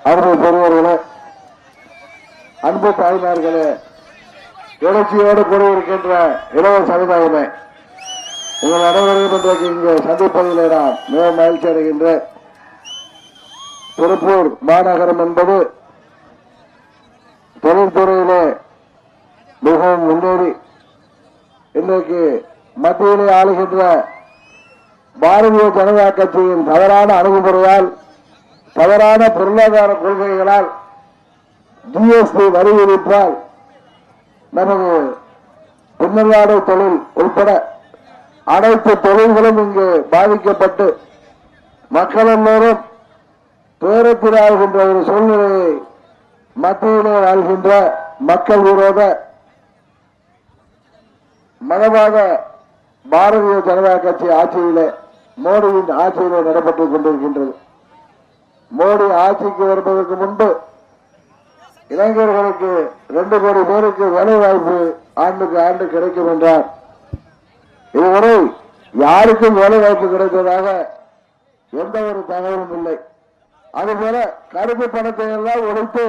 அருமை பெரியவர்களே அன்பு தாய்மார்களே எழுச்சியோடு இருக்கின்ற இரவு சமுதாயமே உங்கள் அனைவரையும் இன்றைக்கு இங்கு சந்திப்பதிலே நான் மிகவும் மகிழ்ச்சி அடைகின்றேன். திருப்பூர் மாநகரம் என்பது தொழில்துறையிலே மிகவும் முன்னேறி இன்றைக்கு மத்தியிலே ஆளுகின்ற பாரதிய ஜனதா கட்சியின் தவறான அணுகுமுறையால் தவறான பொருளாதார கொள்கைகளால் ஜிஎஸ்டி வரி விதிப்பால் நமது பின்னலாடை தொழில் உட்பட அனைத்து தொழில்களும் இங்கு பாதிக்கப்பட்டு மக்கள் எல்லோரும் துயரத்தில் ஒரு சூழ்நிலையை மத்தியிலே வாழ்கின்ற மக்கள் விரோத மதவாத பாரதிய ஜனதா கட்சி ஆட்சியிலே மோடியின் ஆட்சியிலே நடைபெற்றுக் கொண்டிருக்கின்றது. மோடி ஆட்சிக்கு வருவதற்கு முன்பு இளைஞர்களுக்கு ரெண்டு கோடி பேருக்கு வேலை வாய்ப்பு ஆண்டுக்கு ஆண்டு கிடைக்கும் என்றார். இதுவரை யாருக்கும் வேலை வாய்ப்பு கிடைத்ததாக எந்த ஒரு தகவலும் இல்லை. அதுபோல கருப்பு பணத்தை எல்லாம் ஒழித்து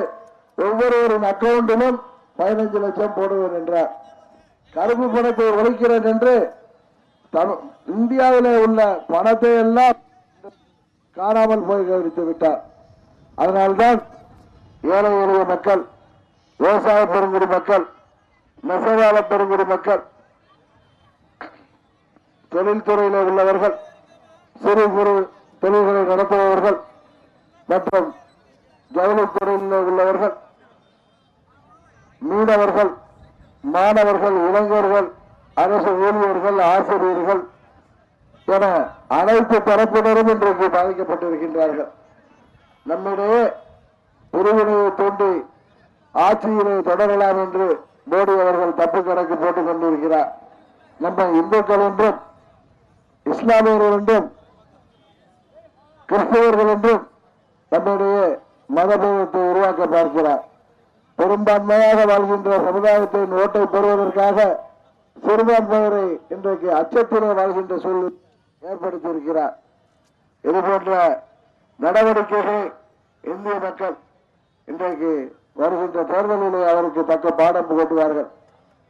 ஒவ்வொருவரின் அக்கவுண்டிலும் பதினைஞ்சு லட்சம் போடுவேன் என்றார். கருப்பு பணத்தை ஒழிக்கிறேன் என்று தமிழ் இந்தியாவிலே உள்ள பணத்தை எல்லாம் காணாமல் போய் கவனித்து விட்டார். அதனால்தான் ஏழை எளிய மக்கள் விவசாய பெருங்குடி மக்கள் நெசவாள பெருங்குடி மக்கள் தொழில்துறையில் உள்ளவர்கள் சிறு குறு தொழில்களை நடத்துபவர்கள் மற்றும் ஜவுளித்துறையில் உள்ளவர்கள் மீனவர்கள் மாணவர்கள் இளைஞர்கள் அரசு ஊழியர்கள் ஆசிரியர்கள் என அனைத்து தரப்பினரும் இன்றைக்கு பாதிக்கப்பட்டிருக்கின்றார்கள். நம்மிடையே பிரிவினையை தூண்டி ஆட்சியினை தொடரலாம் என்று மோடி அவர்கள் தப்பு கணக்கு போட்டுக் கொண்டிருக்கிறார். நம்ம இந்துக்கள் என்றும் இஸ்லாமியர்கள் என்றும் கிறிஸ்தவர்கள் என்றும் நம்முடைய மதபேதத்தை உருவாக்க பார்க்கிறார். பெரும்பான்மையாக வாழ்கின்ற சமுதாயத்தின் ஓட்டை பெறுவதற்காக சிறுபான்மையரை இன்றைக்கு அச்சத்திலே வாழ்கின்ற சூழ்நிலை ஏற்படுத்தியிருக்கிறார். இது போன்ற நடவடிக்கைகள் இந்திய மக்கள் இன்றைக்கு வருகின்ற தேர்தலிலே அவருக்கு தக்க பாடம் புகட்டுவார்கள்.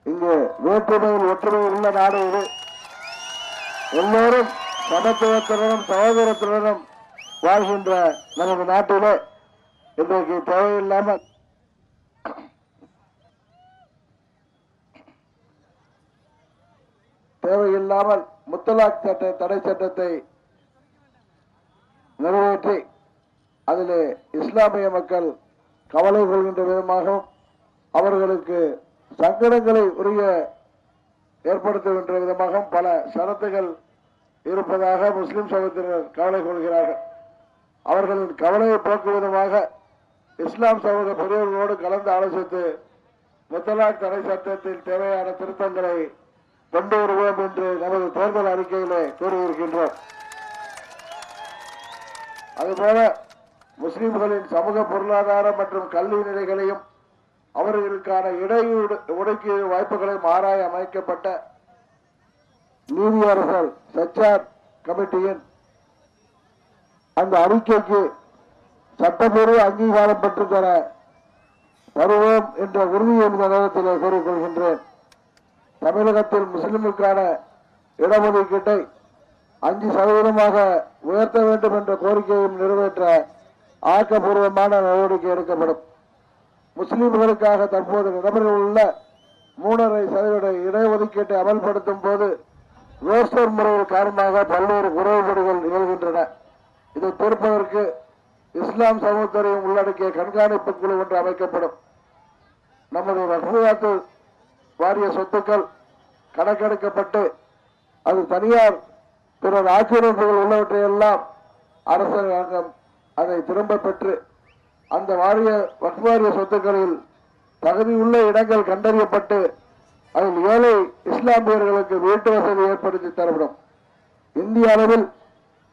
இங்கு வேற்றுமையில் ஒற்றுமை உள்ள நாடு இது. எல்லோரும் சமத்துவத்துடனும் சகோதரத்துடனும் வாழ்கின்ற நமது நாட்டிலே இன்றைக்கு தேவையில்லாமல் தேவையில்லாமல் முத்தலாக் சட்ட தடை சட்டத்தை நிறைவேற்றி அதில் இஸ்லாமிய மக்கள் கவலை கொள்கின்ற விதமாகவும் அவர்களுக்கு சங்கடங்களை உரிய ஏற்படுத்துகின்ற விதமாகவும் பல ஷரத்துகள் இருப்பதாக முஸ்லிம் சமூகத்தினர் கவலை கொள்கிறார்கள். அவர்களின் கவலையை போக்கும் விதமாக இஸ்லாம் சமூக பெரியவர்களோடு கலந்து ஆலோசித்து முத்தலாக் தடை சட்டத்தில் தேவையான திருத்தங்களை கொண்டு வருவோம் என்று நமது தேர்தல் அறிக்கையிலே கூறியிருக்கின்றோம். அதுபோல முஸ்லிம்களின் சமூக பொருளாதார மற்றும் கல்வி நிலைகளையும் அவர்களுக்கான இடையூடு ஒதுக்கீடு வாய்ப்புகளையும் ஆராய அமைக்கப்பட்ட நீதியரசர் சச்சார் கமிட்டியின் அந்த அறிக்கைக்கு சட்டப்பூர்வ அங்கீகாரம் பெற்றுத்தர தர என்ற உறுதியை இந்த நேரத்தில் கூறிக்கொள்கின்றேன். தமிழகத்தில் முஸ்லிமுக்கான இடஒதுக்கீட்டை அஞ்சு சதவீதமாக உயர்த்த வேண்டும் என்ற கோரிக்கையும் நிறைவேற்ற ஆக்கப்பூர்வமான நடவடிக்கை எடுக்கப்படும். முஸ்லிம்களுக்காக தற்போது நடைமுறையில் உள்ள மூணரை சதவீத இடஒதுக்கீட்டை அமல்படுத்தும் போது வேஸ்டர் முறையில் காரணமாக பல்வேறு குறைபாடுகள் நிகழ்கின்றன. இதை தீர்ப்பதற்கு இஸ்லாம் சமூகத்தையும் உள்ளடக்கிய கண்காணிப்பு குழு ஒன்று அமைக்கப்படும். நமது வகுவாத்து வாரிய சொத்துக்கள் கணக்கெடுக்கப்பட்டு அது தனியார் பிறர் ஆக்கிரமிப்புகள் உள்ளவற்றையெல்லாம் அரசாங்கம் அதை திரும்ப பெற்று அந்த வாரிய வக்ஃப் வாரிய சொத்துக்களில் தகுதியுள்ள இடங்கள் கண்டறியப்பட்டு அதில் ஏழை இஸ்லாமியர்களுக்கு வீட்டு வசதி ஏற்படுத்தி தரப்படும். இந்திய அளவில்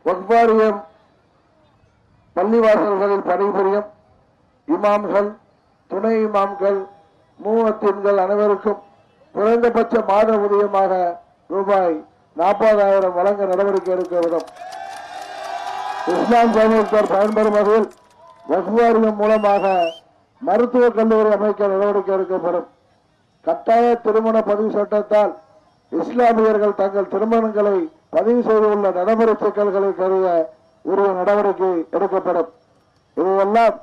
வக்ஃப் பள்ளிவாசல்களில் பணிபுரியும் இமாம்கள் துணை இமாம்கள் மூவத்தின்கள் அனைவருக்கும் குறைந்தபட்ச மாத ஊதியமாக ரூபாய் நாற்பதாயிரம் வழங்க நடவடிக்கை எடுக்கப்படும் இஸ்லாம் சமூகத்தார் பயன்பெறும் வகையில் வசுவாரியம் மூலமாக மருத்துவக் கல்லூரி அமைக்க நடவடிக்கை எடுக்கப்படும். கட்டாய திருமண பதிவு சட்டத்தால் இஸ்லாமியர்கள் தங்கள் திருமணங்களை பதிவு செய்துள்ள நடைமுறை சிக்கல்களை கருத உரிய நடவடிக்கை எடுக்கப்படும். இதையெல்லாம்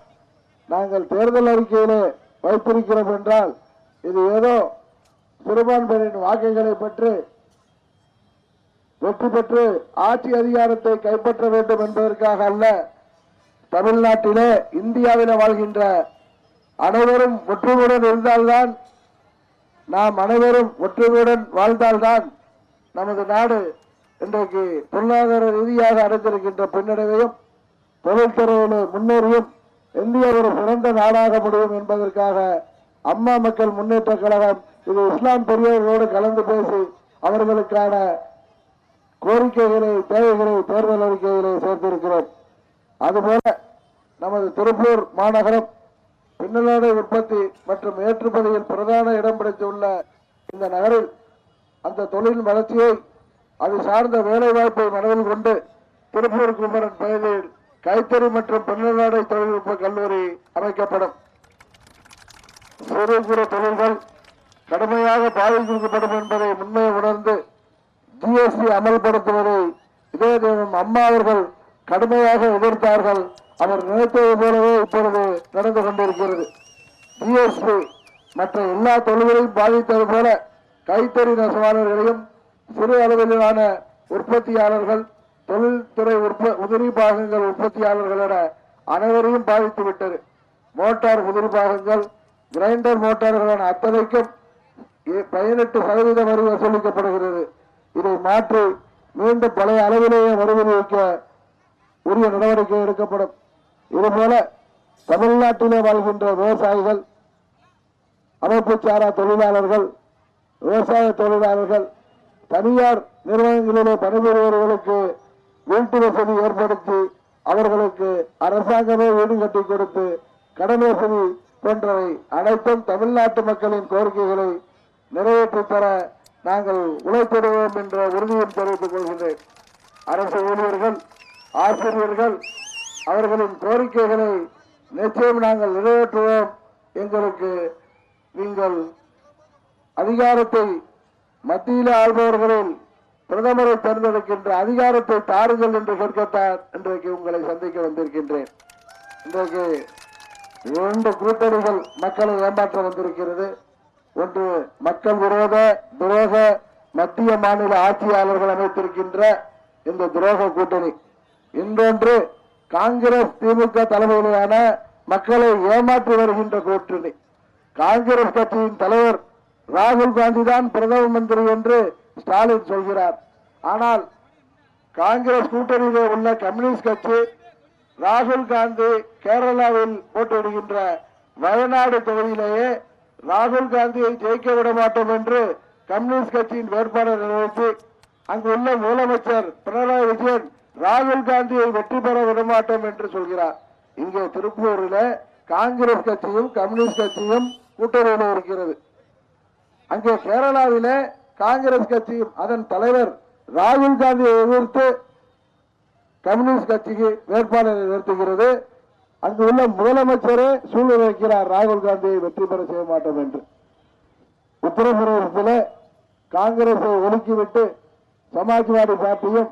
நாங்கள் தேர்தல் அறிக்கையிலே வைத்திருக்கிறோம் என்றால் இது ஏதோ சிறுபான்மையின் வாக்குகளை பெற்று வெற்றி பெற்று ஆட்சி அதிகாரத்தை கைப்பற்ற வேண்டும் என்பதற்காக அல்ல தமிழ்நாட்டிலே இந்தியாவில வாழ்கின்ற அனைவரும் ஒற்றுமையுடன் இருந்தால்தான் நாம் அனைவரும் ஒற்றுமையுடன் வாழ்ந்தால்தான் நமது நாடு இன்றைக்கு பொருளாதார ரீதியாக அடைந்திருக்கின்ற பின்னடைவையும் தொழில்துறையிலே முன்னேறியும் இந்தியா ஒரு சிறந்த நாடாக முடியும் என்பதற்காக அம்மா மக்கள் முன்னேற்ற கழகம் இது இஸ்லாம் பெரியவர்களோடு கலந்து பேசி அவர்களுக்கான கோரிக்கைகளை தேவைகளை தேர்தல் அறிக்கைகளை சேர்த்திருக்கிறோம். அதுபோல நமது திருப்பூர் மாநகரம் பின்னலாடை உற்பத்தி மற்றும் ஏற்றுமதியில் பிரதான இடம் பிடித்துள்ள இந்த நகரில் அந்த தொழில் வளர்ச்சியை அது சார்ந்த வேலைவாய்ப்பை மனதில் கொண்டு திருப்பூர் குமரன் பெயரில் கைத்தறி மற்றும் பின்னலாடை தொழில்நுட்ப கல்லூரி அமைக்கப்படும். சிறு குறு தொழில்கள் கடுமையாக பாதிக்கப்படும் என்பதை முன்னே உணர்ந்து ஜிஎஸ்டி அமல்படுத்துவதை இதே அம்மா அவர்கள் கடுமையாக எதிர்த்தார்கள். அவர் நினைத்தது போலவே இப்பொழுது நடந்து கொண்டிருக்கிறது. ஜிஎஸ்டி மற்ற எல்லா தொழில்களையும் பாதித்தது போல கைத்தறி நெசவாளர்களையும் சிறு அளவிலான உற்பத்தியாளர்கள் சதவீத வரி வசூலிக்கப்படுகிறது. இதை மாற்றி மீண்டும் பழைய அளவிலேயே வரி வைக்க உரிய நடவடிக்கை எடுக்கப்படும். இதுபோல தமிழ்நாட்டிலே வாழ்கின்ற விவசாயிகள் அமைப்பு சாரா தொழிலாளர்கள் விவசாய தொழிலாளர்கள் தனியார் நிறுவனங்களிலே பணிபுரிபவர்களுக்கு வீட்டு வசதி ஏற்படுத்தி அவர்களுக்கு அரசாங்கமே வீடு கட்டி கொடுத்து கடன் வசதி போன்றவை அனைத்தும் தமிழ்நாட்டு மக்களின் கோரிக்கைகளை நிறைவேற்றி தர நாங்கள் உழைத்திடுவோம் என்ற உறுதியும் தெரிவித்துக் கொள்கின்றேன். அரசு ஊழியர்கள் ஆசிரியர்கள் அவர்களின் கோரிக்கைகளை நிச்சயம் நாங்கள் நிறைவேற்றுவோம். எங்களுக்கு நீங்கள் அதிகாரத்தை மத்தியில் ஆள்பவர்களில் பிரதமரை தேர்ந்தெடுக்கின்ற அதிகாரத்தை தாருங்கள் என்று கேட்கத்தான் இன்றைக்கு உங்களை சந்திக்க வந்திருக்கின்றேன். இன்றைக்கு இரண்டு கூட்டணிகள் மக்களை ஏமாற்ற வந்திருக்கிறது. ஒன்று மக்கள் விரோத துரோக மத்திய மாநில ஆட்சியாளர்கள் அமைத்திருக்கின்ற இந்த துரோக கூட்டணி. இன்னொன்று காங்கிரஸ் திமுக தலைமையிலான மக்களை ஏமாற்றி வருகின்ற கூட்டணி. காங்கிரஸ் கட்சியின் தலைவர் ராகுல் காந்தி தான் பிரதம மந்திரி என்று ஸ்டாலின் சொல்கிறார். ஆனால் காங்கிரஸ் கூட்டணியிலே உள்ள கம்யூனிஸ்ட் கட்சி ராகுல் காந்தி கேரளாவில் போட்டியிடுகின்ற வயநாடு தொகுதியிலேயே ராகுல் காந்தியை ஜெயிக்க விட மாட்டோம் என்று கம்யூனிஸ்ட் கட்சியின் வேட்பாளர் நிறுத்தி அங்குள்ள முதலமைச்சர் பினராயி விஜயன் ராகுல் காந்தியை வெற்றி பெற விட மாட்டோம் என்று சொல்கிறார். இங்கே திருப்பூரில் காங்கிரஸ் கட்சியும் கம்யூனிஸ்ட் கட்சியும் கூட்டணியில் இருக்கிறது. அங்கே கேரளாவில காங்கிரஸ் கட்சியும் அதன் தலைவர் ராகுல் காந்தியை எதிர்த்து கம்யூனிஸ்ட் கட்சிக்கு வேட்பாளரை நிறுத்துகிறது. அங்கு உள்ள முதலமைச்சரே சூழ்நிலை வைக்கிறார். ராகுல் காந்தியை வெற்றி பெற செய்ய மாட்டோம் என்று. உத்தரப்பிரதேசத்தில் காங்கிரஸை ஒதுக்கிவிட்டு சமாஜ்வாடி பார்ட்டியும்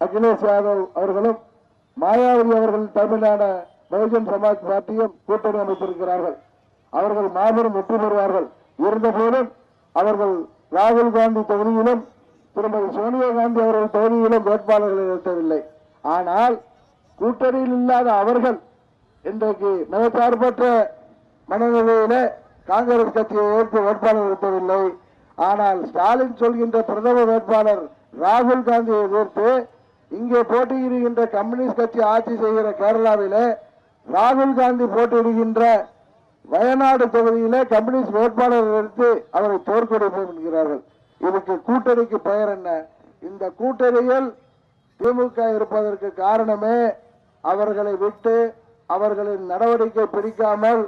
அகிலேஷ் யாதவ் அவர்களும் மாயாவதி அவர்கள் தலைமையிலான பகுஜன் சமாஜ் பார்ட்டியும் கூட்டணி அமைத்திருக்கிறார்கள். அவர்கள் மாபெரும் வெற்றி பெறுவார்கள். இருந்தபோதும் அவர்கள் ராகுல் காந்தி தொகுதியிலும் திருமதி சோனியா காந்தி அவர்கள் தொகுதியிலும் வேட்பாளர்களை நிறுத்தவில்லை. ஆனால் கூட்டணியில் இல்லாத அவர்கள் இன்றைக்கு மதச்சார்பற்ற மனநிலையில காங்கிரஸ் கட்சியை ஏற்று வேட்பாளர் நிறுத்தவில்லை ஆனால் ஸ்டாலின் சொல்கின்ற பிரதம வேட்பாளர் ராகுல் காந்தியை எதிர்த்து இங்கே போட்டியிடுகின்ற கம்யூனிஸ்ட் கட்சி ஆட்சி செய்கிற கேரளாவிலே ராகுல் காந்தி போட்டியிடுகின்ற வயநாடு தொகுதியிலே கம்யூனிஸ்ட் வேட்பாளர் எடுத்து அவரை தோற்கடிப்போம் என்கிறார்கள். இதுக்கு கூட்டணிக்கு பெயர் என்ன? இந்த கூட்டணியில் திமுக இருப்பதற்கு காரணமே அவர்களை விட்டு அவர்களின் நடவடிக்கை பிடிக்காமல்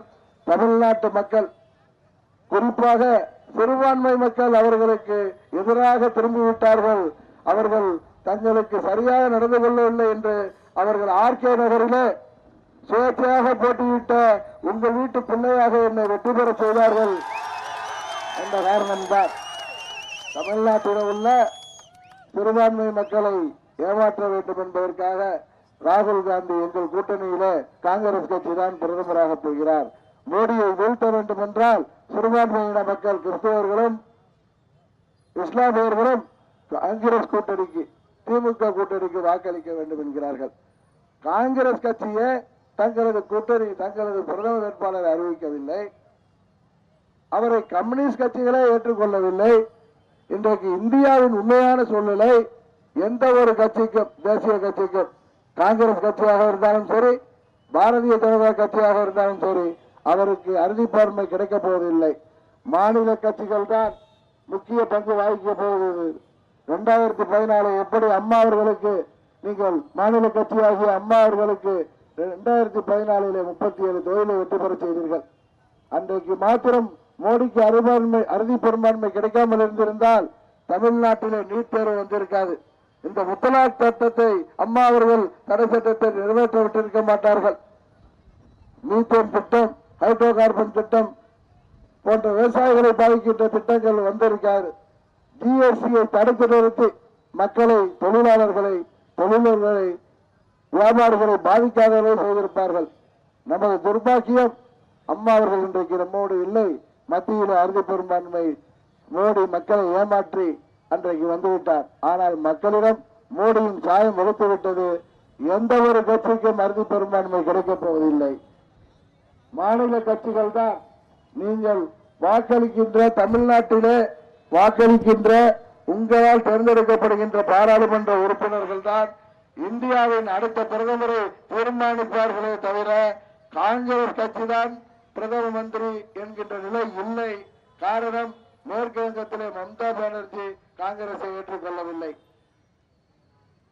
தமிழ்நாட்டு மக்கள் குறிப்பாக சிறுபான்மை மக்கள் அவர்களுக்கு எதிராக திரும்பிவிட்டார்கள். அவர்கள் தங்களுக்கு சரியாக நடந்து கொள்ளவில்லை என்று அவர்கள் ஆர்கே நகரிலே சுயேட்சையாக போட்டியிட்ட உங்கள் வீட்டு பிள்ளையாக என்னை வெற்றி பெற செய்தார்கள் என்ற காரணம்தான் தமிழ்நாட்டில் உள்ள சிறுபான்மை மக்களை ஏமாற்ற வேண்டும் என்பதற்காக ராகுல் காந்தி எங்கள் கூட்டணியிலே காங்கிரஸ் கட்சி தான் பிரதமராக போகிறார். மோடியை வீழ்த்த வேண்டும் என்றால் சிறுபான்மையின மக்கள் கிறிஸ்தவர்களும் இஸ்லாமியர்களும் காங்கிரஸ் கூட்டணிக்கு திமுக கூட்டணிக்கு வாக்களிக்க வேண்டும் என்கிறார்கள். காங்கிரஸ் கட்சியே தங்களது கூட்டணி தங்களது பிரதமர் வேட்பாளரை அறிவிக்கவில்லை. அவரை கம்யூனிஸ்ட் கட்சிகளே ஏற்றுக்கொள்ளவில்லை. இன்றைக்கு இந்தியாவின் உண்மையான சூழ்நிலை எந்த ஒரு கட்சிக்கும் தேசிய கட்சிக்கும் காங்கிரஸ் கட்சியாக இருந்தாலும் சரி பாரதிய ஜனதா கட்சியாக இருந்தாலும் சரி அவருக்கு அறுதிப்பான்மை கிடைக்க போவதில்லை. மாநில கட்சிகள் தான் முக்கிய பங்கு வகிக்க போகிறது. ரெண்டாயிரத்தி பதினாலு எப்படி அம்மா அவர்களுக்கு நீங்கள் மாநில கட்சியாகிய அம்மா அவர்களுக்கு ரெண்டாயிரத்தி பதினாலில் முப்பத்தி ஏழு தொழிலை வெற்றி பெற செய்தீர்கள். அன்றைக்கு மாத்திரம் மோடிக்கு அறுபான்மை அறுதி பெரும்பான்மை கிடைக்காமல் இருந்திருந்தால் தமிழ்நாட்டிலே நீட் தேர்வு வந்திருக்காது. இந்த முத்தலாக் சட்டத்தை அம்மா அவர்கள் தடை சட்டத்தை நிறைவேற்றவிட்டிருக்க மாட்டார்கள். மீத்தேன் திட்டம் ஹைட்ரோ கார்பன் திட்டம் போன்ற விவசாயிகளை பாதிக்கின்ற திட்டங்கள் வந்திருக்காரு ஜிஎஸ்டியை தடுத்து நிறுத்தி மக்களை தொழிலாளர்களை தொழிலர்களை வியாபாரிகளை பாதிக்காதவரை செய்திருப்பார்கள். நமது துர்பாக்கியம் அம்மா அவர்கள் இன்றைக்கு நம்மோடு இல்லை. மத்தியில் அறுதி பெரும்பான்மை மோடி மக்களை ஏமாற்றி அன்றைக்கு வந்துவிட்டார். ஆனால் மக்களிடம் மோடியின் சாயம் வகுத்துவிட்டது எந்த ஒரு கட்சிக்கும் அறுதி பெரும்பான்மை கிடைக்கப் போவதில்லை. மாநில கட்சிகள் தான் நீங்கள் வாக்களிக்கின்ற தமிழ்நாட்டிலே வாக்களிக்கின்ற உங்களால் தேர்ந்தெடுக்கப்படுகின்ற பாராளுமன்ற உறுப்பினர்கள் தான் இந்தியாவின் அடுத்த பிரதமரை தீர்மானிப்பார்களே தவிர காங்கிரஸ் கட்சி தான் பிரதம மந்திரி என்கின்ற நிலை இல்லை. காரணம் மேற்கு வங்கத்திலே மம்தா பானர்ஜி காங்கிரஸை ஏற்றுக்கொள்ளவில்லை.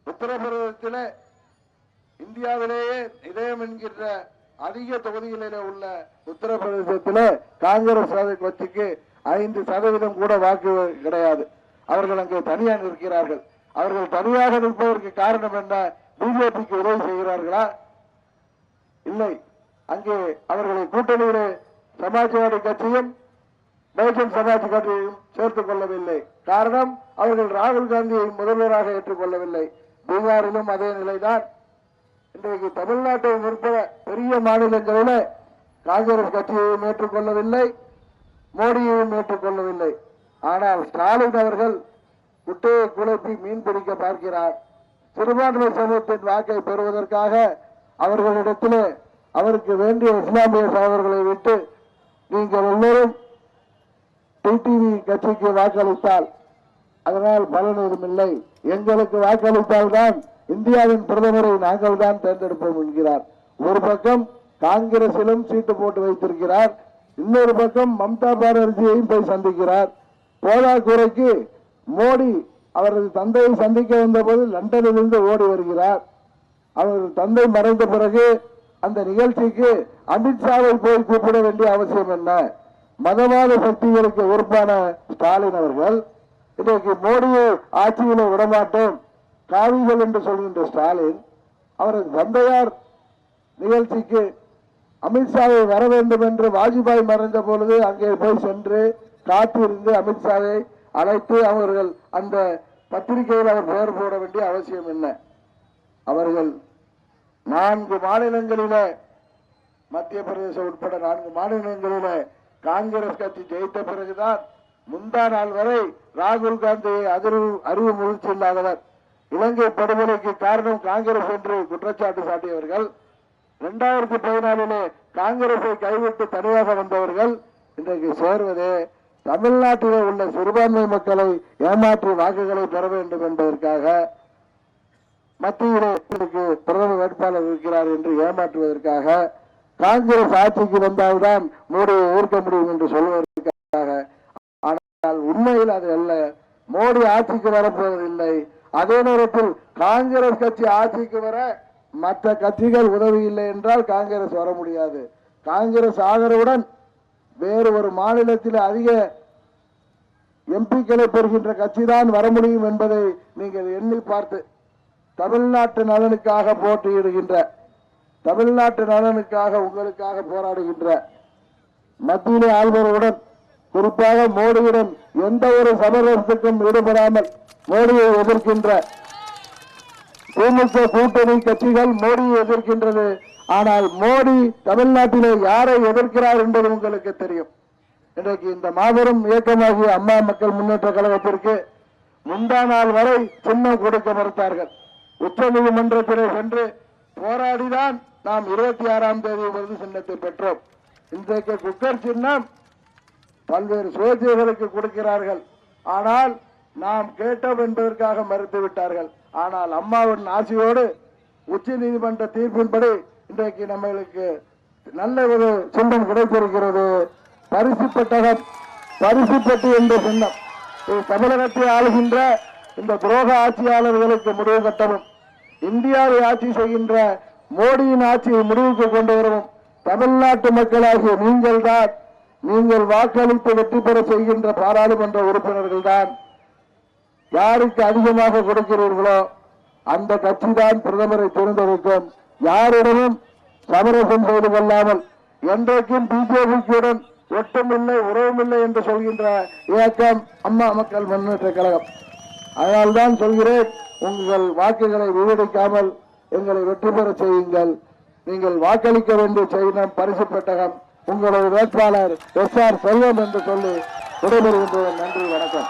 உத்தரப்பிரதேசத்தில் இந்தியாவிலேயே இதயம் என்கின்ற அதிக தொகுதிகளிலே உள்ள உத்தரப்பிரதேசத்தில் காங்கிரஸ் கட்சிக்கு ஐந்து சதவீதம் கூட வாக்கு கிடையாது. அவர்கள் அங்கே தனியாக நிற்கிறார்கள் அவர்கள் தனியாக நிற்பதற்கு காரணம் என்ன? பிஜேபிக்கு உதவி செய்கிறார்களா? இல்லை. அங்கே அவர்களை கூட்டணியிலே சமாஜ்வாடி கட்சியும் பகுஜன் சமாஜ் கட்சியையும் சேர்த்துக் கொள்ளவில்லை. காரணம் அவர்கள் ராகுல் காந்தியை முதல்வராக ஏற்றுக்கொள்ளவில்லை. பீகாரிலும் அதே நிலைதான். இன்றைக்கு தமிழ்நாட்டை உட்பட பெரிய மாநிலங்களில காங்கிரஸ் கட்சியையும் ஏற்றுக்கொள்ளவில்லை மோடியையும் ஏற்றுக்கொள்ளவில்லை. ஆனால் ஸ்டாலின் அவர்கள் குட்டையை குழப்பி மீன் பிடிக்க பார்க்கிறார். சிறுபான்மை சமூகத்தின் வாக்கை பெறுவதற்காக அவர்களிடத்திலே அவருக்கு வேண்டிய இஸ்லாமிய சகோதரர்களை விட்டு நீங்கள் எல்லோரும் டிடிவி கட்சிக்கு வாக்களித்தால் அதனால் பலன் இல்லை. எங்களுக்கு வாக்களித்தால்தான் இந்தியாவின் பிரதமரை நாங்கள் தான் தேர்ந்தெடுப்போம் என்கிறார். ஒரு பக்கம் காங்கிரசிலும் சீட்டு போட்டு வைத்திருக்கிறார். இன்னொரு பக்கம் மம்தா பானர்ஜியையும் போய் சந்திக்கிறார். போதாக்குறைக்கு மோடி அவரது தந்தையை சந்திக்க வந்தபோது லண்டனிலிருந்து ஓடி வருகிறார். அவரது தந்தை மறைந்த பிறகு அந்த நிகழ்ச்சிக்கு அமித்ஷாவை போய் கூப்பிட வேண்டிய அவசியம் என்ன? மதவாத சக்திகளுக்கு உறுப்பான ஸ்டாலின் அவர்கள் இன்றைக்கு மோடியை ஆட்சியில விடமாட்டோம் காவிகள் என்று சொல்கின்ற ஸ்டாலின் அவரது தந்தையார் நிகழ்ச்சிக்கு அமித்ஷாவை வர வேண்டும் என்று வாஜ்பாய் மறைந்த பொழுது அங்கே போய் சென்று காத்திருந்து அமித்ஷாவை அழைத்து அவர்கள் அந்த பத்திரிகையில் அவர் பெயர் போட வேண்டிய அவசியம் என்ன? அவர்கள் நான்கு மாநிலங்களில மத்திய பிரதேசம் உட்பட நான்கு மாநிலங்களில காங்கிரஸ் கட்சி ஜெயித்த பிறகுதான் முந்தா நாள் வரை ராகுல் காந்தியை அதிர்வு அறிவு முயற்சி இல்லாதவர் இலங்கை படுகொலைக்கு காரணம் காங்கிரஸ் என்று குற்றச்சாட்டு சாட்டியவர்கள். இரண்டாயிரத்தி பதினாலிலே காங்கிரஸை கைவிட்டு தனியாக வந்தவர்கள். இன்றைக்கு சேர்வதே தமிழ்நாட்டிலே உள்ள சிறுபான்மை மக்களை ஏமாற்றி வாக்குகளை பெற வேண்டும் என்பதற்காக மத்தியிலே பிரதமர் பிரதம வேட்பாளர் இருக்கிறார் என்று ஏமாற்றுவதற்காக காங்கிரஸ் ஆட்சிக்கு வந்தால்தான் மோடியை ஏற்க முடியும் என்று சொல்வதற்காக. ஆனால் உண்மையில் அது அல்ல. மோடி ஆட்சிக்கு வரப்போவதில்லை. அதே நேரத்தில் காங்கிரஸ் கட்சி ஆட்சிக்கு வர மற்ற கட்சிகள் உதவி இல்லை என்றால் காங்கிரஸ் வர முடியாது. காங்கிரஸ் ஆதரவுடன் வேறு ஒரு மாநிலத்தில் அதிக எம்பிக்களை பெறுகின்ற கட்சி தான் வர முடியும் என்பதை நீங்கள் எண்ணி பார்த்து தமிழ்நாட்டு நலனுக்காக போட்டியிடுகின்ற தமிழ்நாட்டு நலனுக்காக உங்களுக்காக போராடுகின்ற மத்தியிலே ஆள்வருடன் குறிப்பாக மோடியுடன் எந்த ஒரு சமரசத்துக்கும் ஈடுபடாமல் மோடியை எதிர்க்கின்ற திமுக கூட்டணி கட்சிகள் மோடியை எதிர்க்கின்றது. ஆனால் மோடி தமிழ்நாட்டிலே யாரை எதிர்க்கிறார் என்பது உங்களுக்கு தெரியும். இன்றைக்கு இந்த மாபெரும் இயக்கமாகிய அம்மா மக்கள் முன்னேற்ற கழகத்திற்கு முந்தா நாள் வரை சின்னம் கொடுக்க மறுத்தார்கள். உச்ச நீதிமன்றத்திலே சென்று போராடிதான் நாம் இருபத்தி ஆறாம் தேதி விருது சின்னத்தை பெற்றோம். இன்றைக்கு குக்கர் சின்னம் பல்வேறு சுயேட்சைகளுக்கு கொடுக்கிறார்கள். ஆனால் நாம் கேட்டோம் என்பதற்காக மறுத்து விட்டார்கள். ஆனால் அம்மாவின் ஆசையோடு உச்ச நீதிமன்ற தீர்ப்பின்படி இன்றைக்கு நம்மளுக்கு நல்ல ஒரு சின்னம் கிடைத்திருக்கிறது. பரிசு பெட்டகம் பரிசு பெட்டி என்ற சின்னம். இது தமிழகத்தை ஆளுகின்ற இந்த துரோக ஆட்சியாளர்களுக்கு முடிவு கட்டவும் இந்தியாவை ஆட்சி செய்கின்ற மோடியின் ஆட்சியை முடிவுக்கு கொண்டு வரும் தமிழ்நாட்டு மக்களாகிய நீங்கள் தான் நீங்கள் வாக்களித்து வெற்றி பெற செய்கின்ற பாராளுமன்ற உறுப்பினர்கள் தான் யாருக்கு அதிகமாக கொடுக்கிறீர்களோ அந்த கட்சி தான் பிரதமரை தேர்ந்தெடுக்கும். யாரிடமும் சமரசம் செய்து கொள்ளாமல் என்றைக்கும் பிஜேபிக்குடன் ஒட்டுமில்லை உறவுமில்லை என்று சொல்கின்ற இயக்கம் அம்மா மக்கள் முன்னேற்ற கழகம். அதனால்தான் சொல்கிறேன் உங்கள் வாக்குகளை விவரிக்காமல் எங்களை வெற்றி பெற செய்யுங்கள். நீங்கள் வாக்களிக்க வேண்டிய செய்யணும் பரிசு பெட்டகம் உங்களது வேட்பாளர் எஸ் ஆர் செல்வம் என்று சொல்லி விடைபெறுகின்றோம். நன்றி வணக்கம்.